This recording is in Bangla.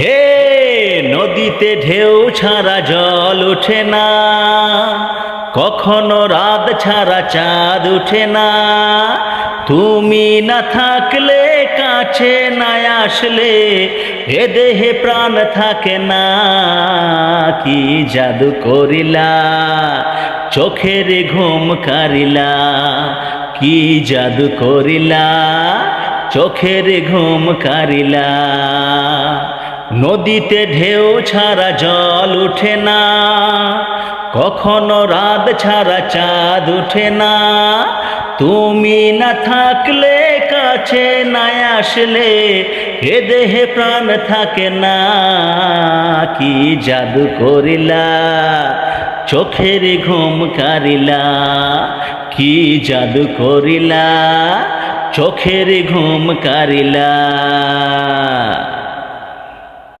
হে নদীতে ঢেউ ছাড়া জল ওঠে না, কখনো রাত ছাড়া চাঁদ ওঠে না। তুমি না থাকলে, কাছে না আসলে, এ দেহে প্রাণ থাকে না, কি জাদু করিলা, চোখের ঘুম কারিলা, কি জাদু করিলা, চোখের ঘুম কারিলা। নদীতে ঢেউ ছাড়া জল ওঠে না, কখনো রাত ছাড়া চাঁদ ওঠে না। তুমি না থাকলে কাছে না আসলে, এ দেহে প্রাণ থাকে না, কি জাদু করিলা, চোখের ঘুম কারিলা, কি জাদু করিলা, চোখের ঘুম কারিলা।